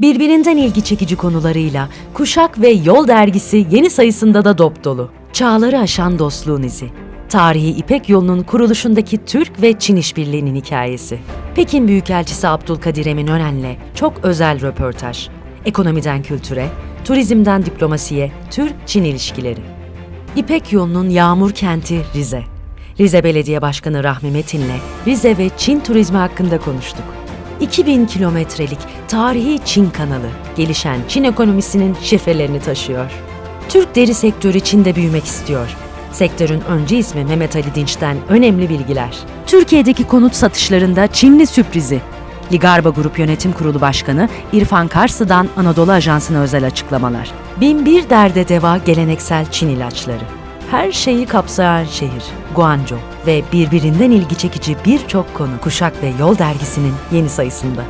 Birbirinden ilgi çekici konularıyla Kuşak ve Yol dergisi yeni sayısında da dop dolu. Çağları aşan dostluğun izi. Tarihi İpek yolunun kuruluşundaki Türk ve Çin işbirliğinin hikayesi. Pekin Büyükelçisi Abdülkadir Emin Önen'le çok özel röportaj. Ekonomiden kültüre, turizmden diplomasiye, Türk-Çin ilişkileri. İpek yolunun yağmur kenti Rize. Rize Belediye Başkanı Rahmi Metin'le Rize ve Çin turizmi hakkında konuştuk. 2000 kilometrelik tarihi Çin kanalı, gelişen Çin ekonomisinin şifrelerini taşıyor. Türk deri sektörü Çin'de büyümek istiyor. Sektörün öncü ismi Mehmet Ali Dinç'ten önemli bilgiler. Türkiye'deki konut satışlarında Çinli sürprizi. Ligarba Grup Yönetim Kurulu Başkanı İrfan Karsı'dan Anadolu Ajansı'na özel açıklamalar. Binbir derde deva geleneksel Çin ilaçları. Her şeyi kapsayan şehir, Guangzhou ve birbirinden ilgi çekici birçok konu Kuşak ve Yol dergisinin yeni sayısında.